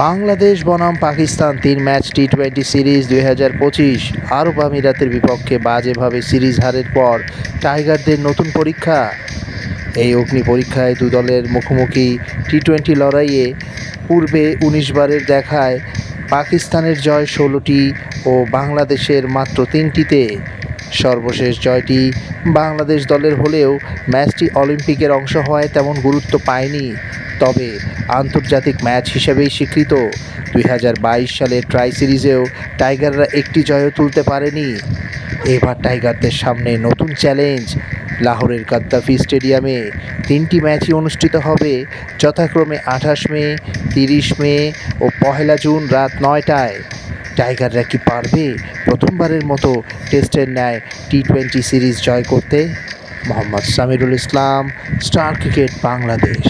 বাংলাদেশ বনাম পাকিস্তান তিন match T twenty series দুই হাজার পঁচিশ। আরব আমিরাতের বিপক্ষে বাজেভাবে সিরিজ হারের পর টাইগারদের নতুন পরীক্ষা। এই অগ্নি পরীক্ষায় দু দলের মুখোমুখি টি টোয়েন্টি লড়াইয়ে পূর্বে উনিশ বারের দেখায় পাকিস্তানের জয় ষোলোটি ও বাংলাদেশের মাত্র তিনটিতে। সর্বশেষ জয়টি বাংলাদেশ দলের হলেও ম্যাচটি অলিম্পিকের অংশ হওয়ায় তেমন গুরুত্ব পায়নি। তবে আন্তর্জাতিক ম্যাচ হিসেবেই স্বীকৃত। দুই হাজার বাইশ সালের ট্রাই সিরিজেও টাইগাররা একটি জয়ও তুলতে পারেনি। এবার টাইগারদের সামনে নতুন চ্যালেঞ্জ, লাহোরের গাদ্দাফি স্টেডিয়ামে। তিনটি ম্যাচই অনুষ্ঠিত হবে যথাক্রমে আঠাশ মে, তিরিশ মে ও পহেলা জুন রাত নয়টায়। টাইগাররা কি পারবে প্রথমবারের মতো টেস্টের ন্যায় টি টোয়েন্টি সিরিজ জয় করতে? Mohammad Samirul Islam, star cricket Bangladesh.